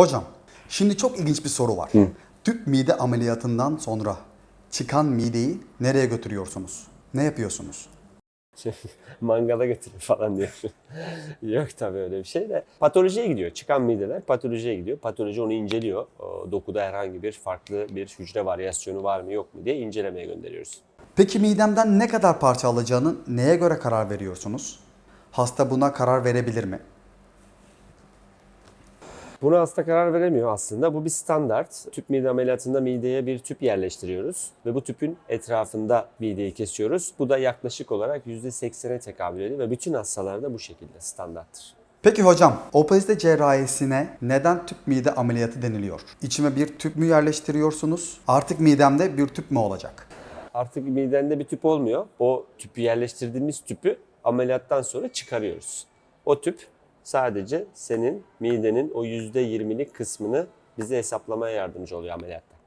Hocam, şimdi çok ilginç bir soru var. Tüp mide ameliyatından sonra çıkan mideyi nereye götürüyorsunuz? Ne yapıyorsunuz? Şey, mangala götürür falan diyor. Yok tabii öyle bir şey de. Patolojiye gidiyor. Çıkan mideler patolojiye gidiyor. Patoloji onu inceliyor. O dokuda herhangi bir farklı bir hücre varyasyonu var mı yok mu diye incelemeye gönderiyoruz. Peki midemden ne kadar parça alacağını neye göre karar veriyorsunuz? Hasta buna karar verebilir mi? Buna hasta karar veremiyor aslında. Bu bir standart. Tüp mide ameliyatında mideye bir tüp yerleştiriyoruz ve bu tüpün etrafında mideyi kesiyoruz. Bu da yaklaşık olarak %80'e tekabül ediyor ve bütün hastalarda bu şekilde standarttır. Peki hocam, obezite cerrahisine neden tüp mide ameliyatı deniliyor? İçime bir tüp mü yerleştiriyorsunuz? Artık midemde bir tüp mü olacak? Artık midende bir tüp olmuyor. O tüpü yerleştirdiğimiz tüpü ameliyattan sonra çıkarıyoruz. O tüp sadece senin midenin o %20'lik kısmını bize hesaplamaya yardımcı oluyor ameliyatta.